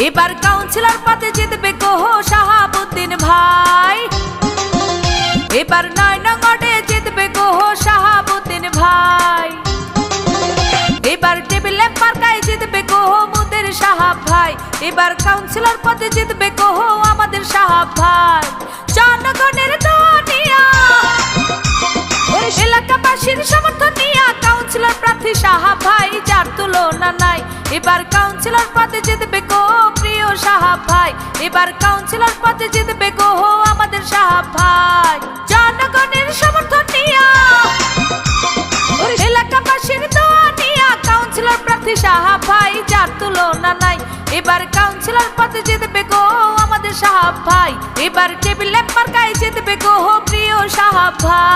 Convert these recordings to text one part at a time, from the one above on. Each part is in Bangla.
কাউন্সিলর পদে জিতবে কোহ শাহাবুদ্দিন ভাই। এবার নয় নঙ্গডে জিতবে কোহ শাহাবুদ্দিন ভাই। এবার টেবিলে মার্কায় জিতবে কোহ মুদের সাহাব ভাই। এবার কাউন্সিলর পদে জিতবে কোহ আমাদের সাহাব ভাই। জনগণের দুনিয়া এলাকাবাসীর সমর্থন নিয়ে কাউন্সিলর প্রার্থী সাহাব ভাই যার তুলনা নাই। এবার কাউন্সিলর পদে জিতবে কো প্রিয় সাহাব ভাই। এবার কাউন্সিলর পদে জিতবে কো আমাদের সাহাব ভাই। জনগণের সমর্থন নিয়ে, এলাকাবাসীর দোয়া নিয়ে কাউন্সিলর প্রার্থী সাহাব ভাই, যার তুলনা নাই। এবার কাউন্সিলর পদে জিতবে গো আমাদের সাহাব ভাই। এবার টেবিল ল্যাম্পার গায়ে জিতবে গো প্রিয় সাহাব ভাই।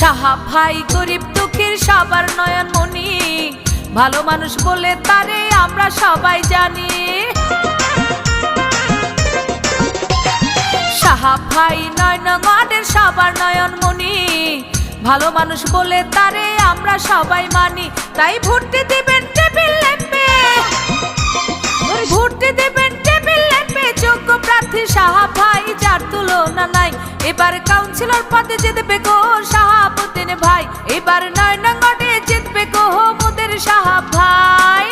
ভাই, গরিব দুঃখীর সবার নয়ন মনি ভালো মানুষ বলে তারে আমরা সবাই জানি। সাহাব ভাই, নয়ন মাঠের সবার নয়ন মনি ভালো মানুষ বলে তারে আমরা সবাই মানি। তাই ভর্তি দিবেন টেবিল ল্যাম্পে ভর্তি দেবেন এবার কাউন্সিলর পদে জিতবে গো শাহাবুদ্দিন ভাই। এবার নয় নঙ্গটে জিতবে গো মোদের সাহাব ভাই।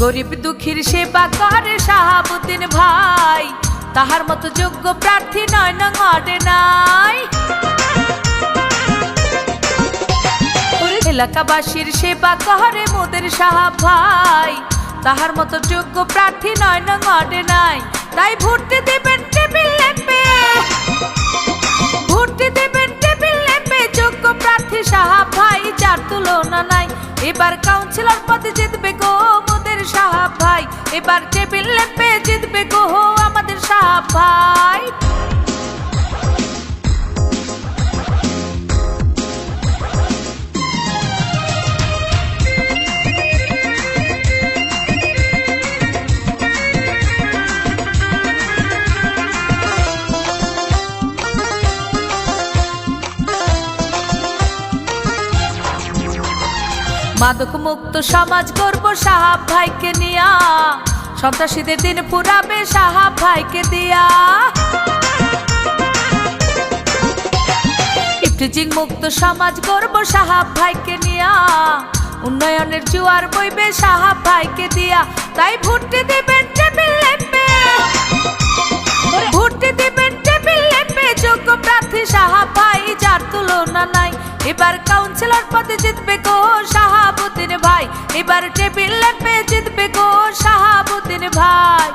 গরিব দুঃখীর সেবা করে শাহাবুদ্দিন ভাই। তাহার মতো যোগ্য প্রার্থী নয় না অডে নাই। এলাকাবাসীর সেবা করে মোদের সাহাব ভাই। তাহার মতো যোগ্য প্রার্থী নয় না অডে নাই। তাই ভর্তি দেবেন টেবিল ল্যাম্পে ভর্তি দেবেন টেবিল ল্যাম্পে যোগ্য প্রার্থী সাহাব ভাই, যার তুলনা নাই। এবার কাউন্সিলর পদে জিতবে গো। ভাই এবার টেবিল লেপে জিতবে গো আমাদের সাহা ভাই মাদক মুক্ত সমাজ করব সাহাব ভাইকে নিয়া। সন্ত্রাসীদের দিন পুরাবে সাহাব ভাইকে দিয়া। ইফটিজিং মুক্ত সমাজ করব সাহাব ভাইকে নিয়া। উন্নয়নের জুয়ার বইবে সাহাব ভাইকে দিয়া। তাই ভর্তি দেবেন টেবিল পদে জিতবে গো শাহাবুদ্দিন ভাই। এবার টেবিল ল্যাম্পে জিতবে গো শাহাবুদ্দিন ভাই।